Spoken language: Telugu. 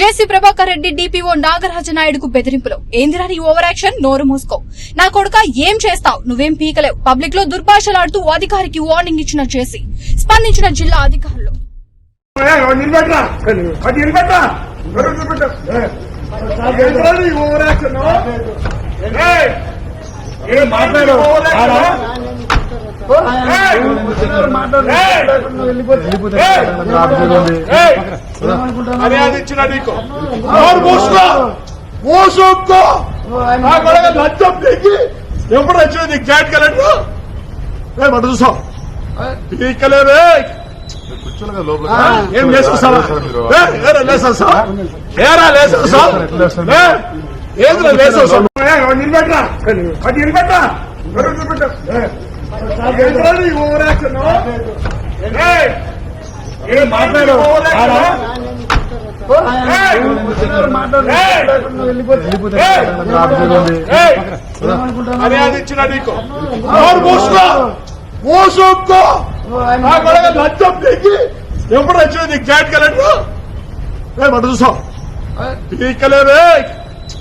జేసీ ప్రభాకర్ రెడ్డి డిపిఓ నాగరాజనాయుడుకు బెదిరింపులు ఏందిరా నీ ఓవర్ యాక్షన్ నోరు మూసుకో నా కొడుక ఏం చేస్తావు నువ్వేం పీకలేవు పబ్లిక్లో దుర్భాషలాడుతూ అధికారికి వార్నింగ్ ఇచ్చిన జేసీ స్పందించిన జిల్లా అధికారులు ఏం మాట్లాడు మర్యాద ఇచ్చిన నీకు. మూసుకో! మూసుకో! నా కొడక లంచం నీకు ఎప్పుడు వచ్చింది నీకు జాయింట్ కలెక్టర్ ఏ మటు చూసావు? పీకలేదే. ఏం లేసేస్తావా ఏ, ఏరా లేసేస్తావా ఏరా లేసేస్తావా ఏ, ఏంద్రా లేసేస్తావా ఏ, వాడిని నిలబెట్టరా? నిలబెట్టరా? నిలబెట్ట ఏం మాట్లాడు మర్యాద ఇచ్చిన నీకు నా కొడక లంచం నీకు ఎప్పుడు వచ్చింది? నీకు జాయింట్ కలెక్టర్ ఏ మటు చూసావు? పీకలేదే.